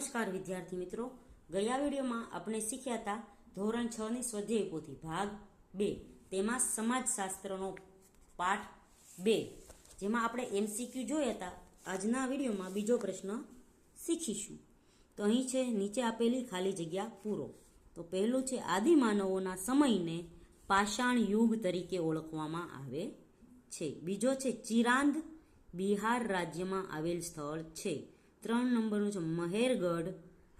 નમસ્કાર વિદ્યાર્થી મિત્રો. ગયા વિડીયોમાં આપણે શીખ્યા હતા ધોરણ છ ની સ્વાધ્યાય પોથી ભાગ બે, તેમાં સમાજશાસ્ત્રનો પાઠ બે, જેમાં આપણે એમસીક્યુ જોયા હતા. આજના વિડીયોમાં બીજો પ્રશ્ન શીખીશું. તો અહીં છે, નીચે આપેલી ખાલી જગ્યા પૂરો. તો પહેલું છે, આદિમાનવોના સમયને પાષાણ યુગ તરીકે ઓળખવામાં આવે છે. બીજો છે, ચિરાંદ બિહાર રાજ્યમાં આવેલ સ્થળ છે. ત્રણ નંબરનું છે મહેરગઢ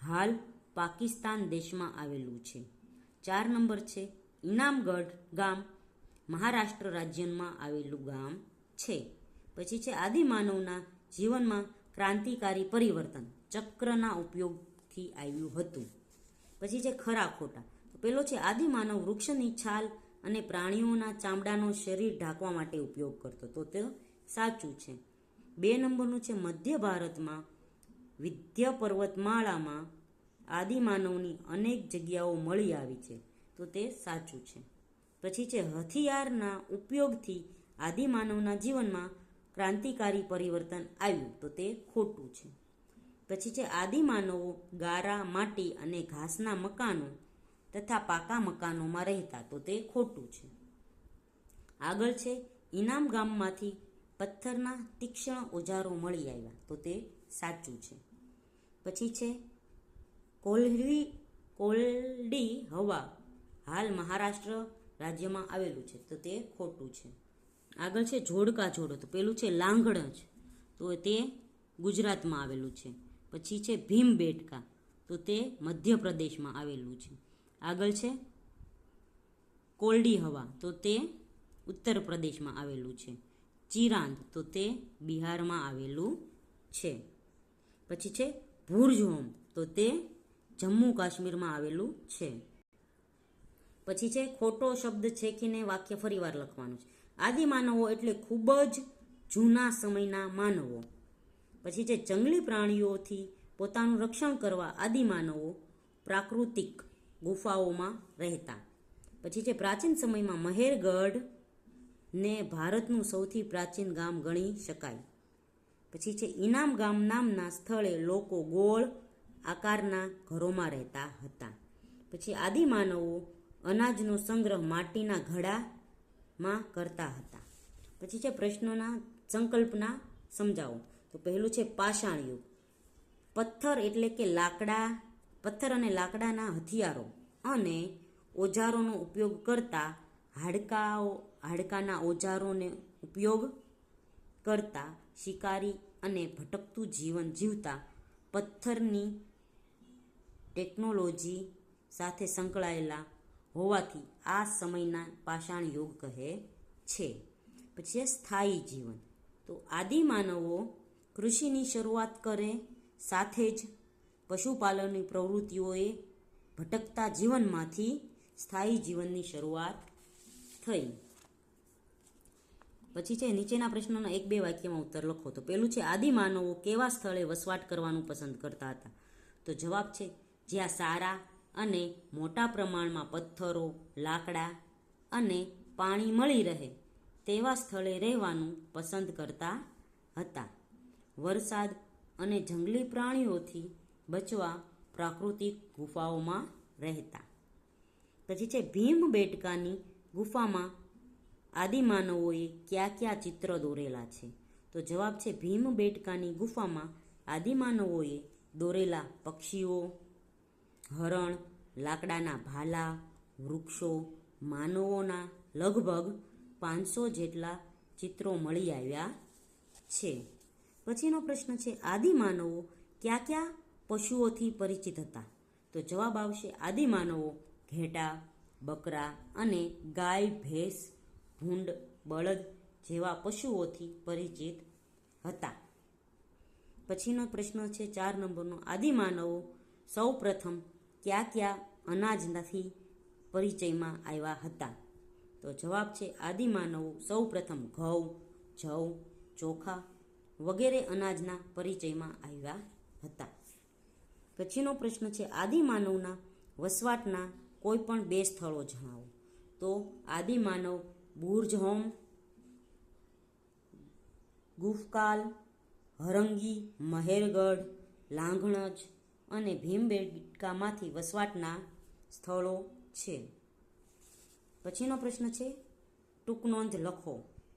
હાલ પાકિસ્તાન દેશમાં આવેલું છે. ચાર નંબર છે ઇનામગઢ ગામ, મહારાષ્ટ્ર રાજ્યમાં આવેલું ગામ છે. પછી છે આદિમાનવના જીવનમાં ક્રાંતિકારી પરિવર્તન ચક્રના ઉપયોગથી આવ્યું હતું. પછી છે ખરા ખોટા. પેલો છે આદિમાનવ વૃક્ષની છાલ અને પ્રાણીઓના ચામડાનો શરીર ઢાંકવા માટે ઉપયોગ કરતો. તો તે સાચું છે. બે નંબરનું છે મધ્ય ભારતમાં વિદ્યા પર્વતમાળામાં આદિમાનવની અનેક જગ્યાઓ મળી આવી છે. તો તે સાચું છે. પછી છે, હથિયારના ઉપયોગથી આદિમાનવના જીવનમાં ક્રાંતિકારી પરિવર્તન આવ્યું. તો તે ખોટું છે. પછી છે, આદિમાનવો ગારા, માટી અને ઘાસના મકાનો તથા પાકા મકાનોમાં રહેતા. તો તે ખોટું છે. આગળ છે, ઇનામ ગામમાંથી પથ્થરના તીક્ષ્ણ ઓજારો મળી આવ્યા. તો તે સાચું છે. પછી છે કોલ્હી કોલ્ડી હવા હાલ મહારાષ્ટ્ર રાજ્યમાં આવેલું છે, તો તે ખોટું છે. આગળ છે, જોડકા જોડો, તો પેલું છે લાંગણજ તો તે ગુજરાતમાં આવેલું છે. પછી છે, ભીમબેટકા, તો તે મધ્યપ્રદેશમાં આવેલું છે. આગળ છે, કોલ્ડી હવા, તો તે ઉત્તર પ્રદેશમાં આવેલું છે. ચિરાંદ, તો તે બિહારમાં આવેલું છે. પછી છે ભુરજોમ તો તે જમ્મુ કાશ્મીરમાં આવેલું છે. પછી છે, ખોટો શબ્દ છેકીને વાક્ય ફરીવાર લખવાનું છે. આદિમાનવો એટલે ખૂબ જ જૂના સમયના માનવો. પછી છે, જંગલી પ્રાણીઓથી પોતાનું રક્ષણ કરવા આદિમાનવો પ્રાકૃતિક ગુફાઓમાં રહેતા. પછી છે, પ્રાચીન સમયમાં મહેરગઢ ને ભારતનું સૌથી પ્રાચીન ગામ ગણી શકાય. પછી છે ઇનામ ગામ નામના સ્થળે લોકો ગોળ આકારના ઘરોમાં રહેતા હતા. પછી આદિમાનવો અનાજનો સંગ્રહ માટીના ઘડામાં કરતા હતા. પછી છે, પ્રશ્નોના સંકલ્પના સમજાવો. તો પહેલું છે પાષાણ યુગ પથ્થર એટલે કે લાકડા, પથ્થર અને લાકડાના હથિયારો અને ઓજારોનો ઉપયોગ કરતા હાડકાઓ, હાડકાના ઓજારોને ઉપયોગ કરતા શિકારી અને ભટકતું જીવન જીવતા પથ્થરની ટેકનોલોજી સાથે સંકળાયેલા હોવાથી આ સમયના પાષાણ યુગ કહે છે. પછી સ્થાયી જીવન. તો આદિમાનવો કૃષિની શરૂઆત કરે, સાથે જ પશુપાલનની પ્રવૃત્તિઓએ ભટકતા જીવનમાંથી સ્થાયી જીવનની શરૂઆત થઈ. પછી છે નીચેના પ્રશ્નોના એક બે વાક્યમાં ઉત્તર લખો. તો પેલું છે આદિમાનવો કેવા સ્થળે વસવાટ કરવાનું પસંદ કરતા હતા? તો જવાબ છે, જ્યાં સારા અને મોટા પ્રમાણમાં પથ્થરો, લાકડા અને પાણી મળી રહે, તેવા સ્થળે રહેવાનું પસંદ કરતા હતા. વરસાદ અને જંગલી પ્રાણીઓથી બચવા પ્રાકૃતિક ગુફાઓમાં રહેતા. પછી છે, ભીમ બેટકાની ગુફામાં આદિમાનવોએ કયા કયા ચિત્ર દોરેલા છે? તો જવાબ છે ભીમ બેટકાની ગુફામાં આદિમાનવોએ દોરેલા પક્ષીઓ, હરણ, લાકડાના ભાલા, વૃક્ષો, માનવોના લગભગ પાંચસો જેટલા ચિત્રો મળી આવ્યા છે. પછીનો પ્રશ્ન છે, આદિમાનવો કયા કયા પશુઓથી પરિચિત હતા? તો જવાબ આવશે આદિમાનવો, ઘેટા, બકરા અને ગાય, ભેંસ ભૂંડ, બળદ જેવા પશુઓથી પરિચિત હતા. પછીનો પ્રશ્ન છે ચાર નંબરનો. આદિમાનવો સૌ પ્રથમ કયા કયા અનાજથી પરિચયમાં આવ્યા હતા? તો જવાબ છે આદિમાનવો સૌ પ્રથમ ઘઉં, જવ, ચોખા વગેરે અનાજના પરિચયમાં આવ્યા હતા. પછીનો પ્રશ્ન છે આદિમાનવના વસવાટના કોઈ પણ બે સ્થળો જણાવો. તો આદિમાનવ બુર્જહોમ ગુફકાલ, હરંગી, મહેરગઢ લાંઘણજ અને ભીમબેટકામાંથી વસવાટના સ્થળો છે. પછીનો પ્રશ્ન છે, ટૂંક નોંધ લખો.